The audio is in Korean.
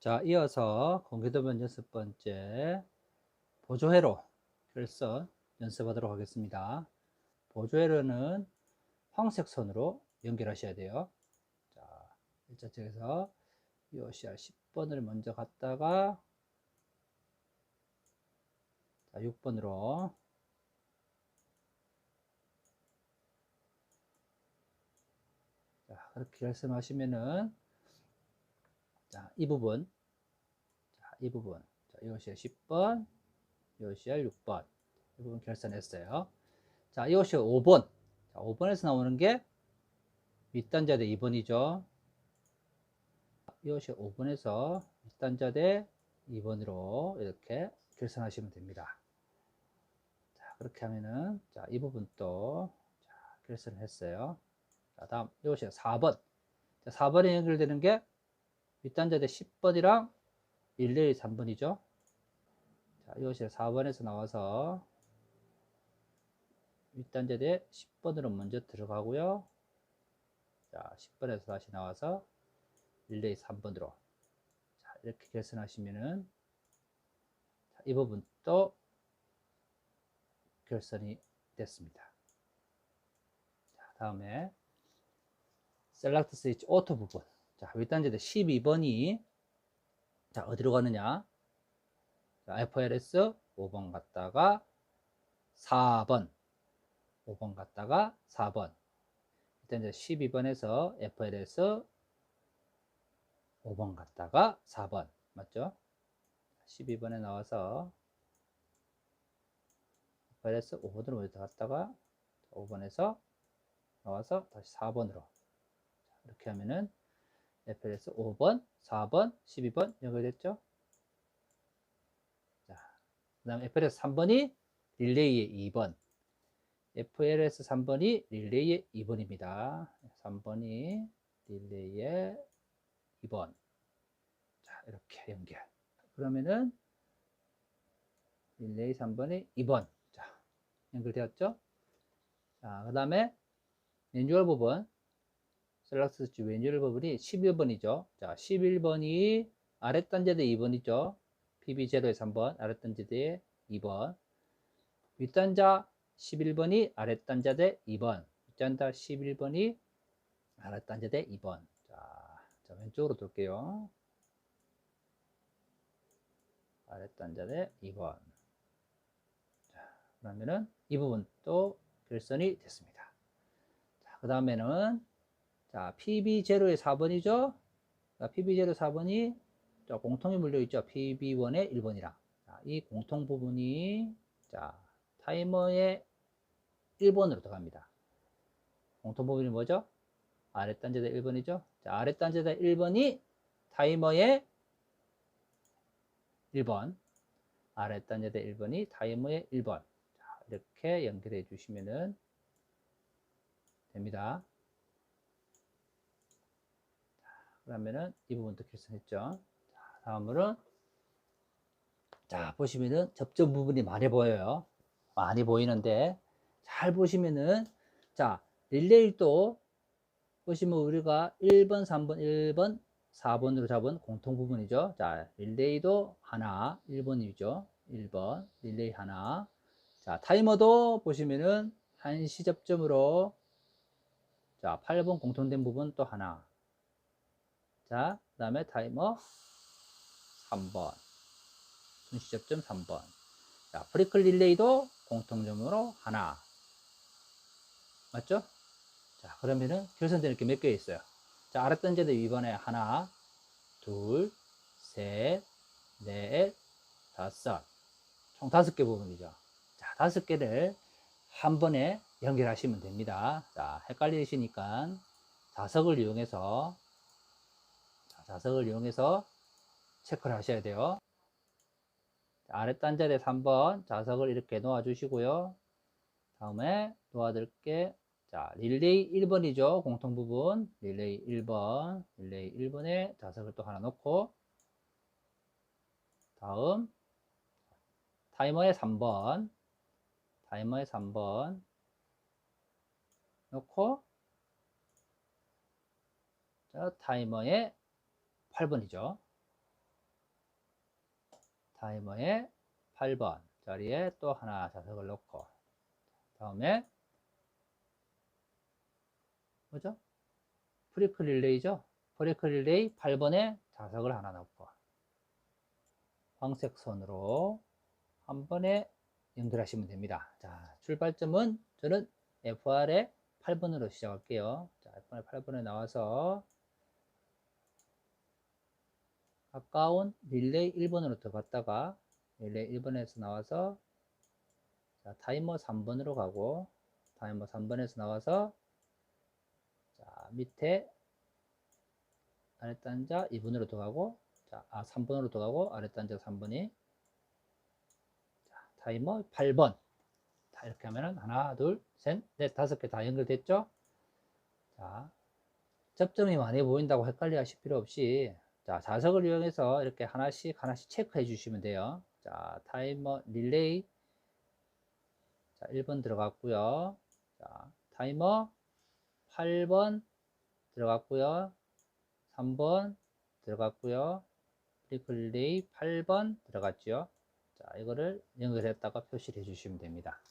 자, 이어서 공개도면 여섯 번째 보조회로 결선 연습하도록 하겠습니다. 보조회로는 황색 선으로 연결하셔야 돼요. 자, 일자책에서 UOCR 10번을 먼저 갔다가 자, 6번으로 자, 그렇게 결선하시면은 자, 이 부분. 자, 이 부분. 자, 이것이 10번, 이것이 6번. 이 부분 결선했어요. 자, 이것이 5번. 자, 5번에서 나오는 게 윗단자 대 2번이죠. 이것이 5번에서 윗단자 대 2번으로 이렇게 결선하시면 됩니다. 자, 그렇게 하면은, 자, 이 부분도 자, 결선했어요. 자, 다음, 이것이 4번. 자, 4번에 연결되는 게 윗단자대 10번이랑 1, 2, 3번이죠. 자, 이것이 4번에서 나와서 윗단자대 10번으로 먼저 들어가고요. 자, 10번에서 다시 나와서 1, 2, 3번으로 자, 이렇게 결선하시면은 자, 이 부분도 결선이 됐습니다. 자, 다음에 셀렉트 스위치 오토 부분 자, 윗단지대 12번이 자, 어디로 가느냐? 자, FLS 5번 갔다가 4번 5번 갔다가 4번 일단 이제 12번에서 FLS 5번 갔다가 4번 맞죠? 12번에 나와서 FLS 5번으로 갔다가 5번에서 나와서 다시 4번으로 이렇게 하면은 FLS 5번, 4번, 12번 연결됐죠? 자, 그 다음 FLS 3번이 릴레이의 2번. FLS 3번이 릴레이의 2번입니다. 3번이 릴레이의 2번. 자, 이렇게 연결. 그러면은 릴레이 3번이 2번. 자, 연결되었죠? 자, 그 다음에 매뉴얼 부분 셀락스 스위치 매뉴얼 부분이 11번이죠. 자, 11번이 아랫단자대 2번이죠. PB0에 3번, 아랫단자대 2번. 윗단자 11번이 아랫단자대 2번. 윗단자 11번이 아랫단자대 2번. 자, 자 왼쪽으로 돌게요. 아랫단자대 2번. 자, 그러면은 이 부분도 결선이 됐습니다. 자, 그 다음에는 자, PB0의 4번이죠? 자, PB0 4번이 자, 공통이 물려있죠? PB1의 1번이랑. 자, 이 공통 부분이 자, 타이머의 1번으로 들어갑니다. 공통 부분이 뭐죠? 아랫단자대 1번이죠? 자, 아랫단자대 1번이 타이머의 1번. 아랫단자대 1번이 타이머의 1번. 자, 이렇게 연결해 주시면 됩니다. 그러면은 이 부분도 결선했죠. 자, 다음으로 자 보시면은 접점 부분이 많이 보여요. 많이 보이는데 잘 보시면은 자 릴레이도 보시면 우리가 1번, 3번, 1번, 4번으로 잡은 공통 부분이죠. 자 릴레이도 하나 1번이죠. 1번 릴레이 하나 자 타이머도 보시면은 한시 접점으로 자 8번 공통된 부분 또 하나 자, 그 다음에 타이머 3번. 순시접점 3번. 자, 프리클 릴레이도 공통점으로 하나. 맞죠? 자, 그러면은 결선되는 게몇 개 있어요? 자, 아랫단제도 이번에 하나, 둘, 셋, 넷, 다섯. 총 다섯 개 부분이죠. 자, 다섯 개를 한 번에 연결하시면 됩니다. 자, 헷갈리시니까 자석을 이용해서 자석을 이용해서 체크를 하셔야 돼요. 아랫단자리에 3번 자석을 이렇게 놓아 주시고요. 다음에 놓아둘 게, 자, 릴레이 1번이죠. 공통 부분. 릴레이 1번. 릴레이 1번에 자석을 또 하나 놓고, 다음, 타이머에 3번. 타이머에 3번. 놓고, 자, 타이머에 8번이죠. 타이머의 8번 자리에 또 하나 자석을 넣고 다음에 뭐죠? 프리클 릴레이죠? 프리클 릴레이 8번에 자석을 하나 넣고 황색 선으로 한 번에 연결하시면 됩니다. 자, 출발점은 저는 FR의 8번으로 시작할게요. 자, FR의 8번에 나와서 가까운 릴레이 1번으로 들어갔다가 릴레이 1번에서 나와서 자, 타이머 3번으로 가고 타이머 3번에서 나와서 자, 밑에 아래 단자 2번으로 들어가고 자, 아, 3번으로 들어가고 아래 단자 3번이 자, 타이머 8번 자, 이렇게 하면은 하나, 둘, 셋, 넷, 다섯 개 다 연결됐죠? 자, 접점이 많이 보인다고 헷갈려 하실 필요 없이 자, 자석을 이용해서 이렇게 하나씩 하나씩 체크해 주시면 돼요. 자, 타이머 릴레이 자, 1번 들어갔고요. 자, 타이머 8번 들어갔고요. 3번 들어갔고요. 프리클 릴레이 8번 들어갔죠. 자, 이거를 연결했다가 표시를 해 주시면 됩니다.